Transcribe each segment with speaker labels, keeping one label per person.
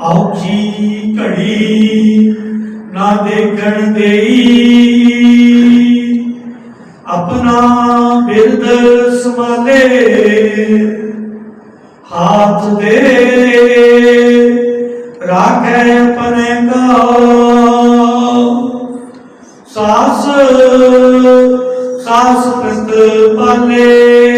Speaker 1: ਔਖੀ ਘੜੀ ਨਾ ਦੇਖਣ ਦੇਈ। ਆਪਣਾ ਬਿਰਦ ਸੰਭਾਲੇ, ਹਾਥ ਦੇ ਰਾਖੇ ਪਨੇ ਕਾ ਸਾਸ ਸਾਸ ਪ੍ਰਤ ਪਾਲੇ।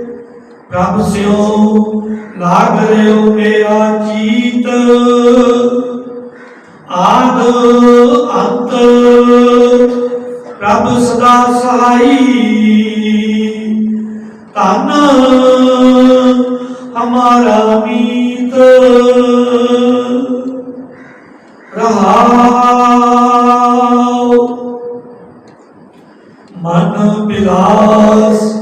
Speaker 1: ਪ੍ਰਭ ਸਿਓ, ਲਾਗ ਰਿਓ ਮੇਰਾ ਜੀਤ ਆਦ ਅੰਤ, ਪ੍ਰਭ ਸਦਾ ਸਹਾਈ। ਤਨ ਹਮਾਰਾ ਮੀਤ। ਰਹਾਉ ਮਨ ਬਿਲਾਸ।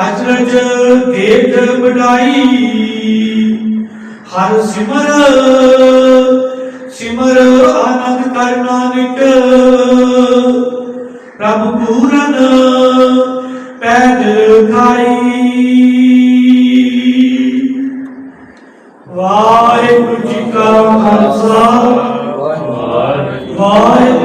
Speaker 1: ਅਚਰਜ ਤੇਜ ਬਡਾਈ ਹਰ ਸਿਮਰ ਸਿਮਰ ਆਨੰਦ ਕਰਨਾ ਨਿਕ ਪ੍ਰਭ ਪੂਰਨ ਪੈਦ ਖਾਈ ਵਾਹਿਗੁਰੂ ਜੀ ਕਾ ਖਾਲਸਾ। ਵਾਹਿਗੁਰੂ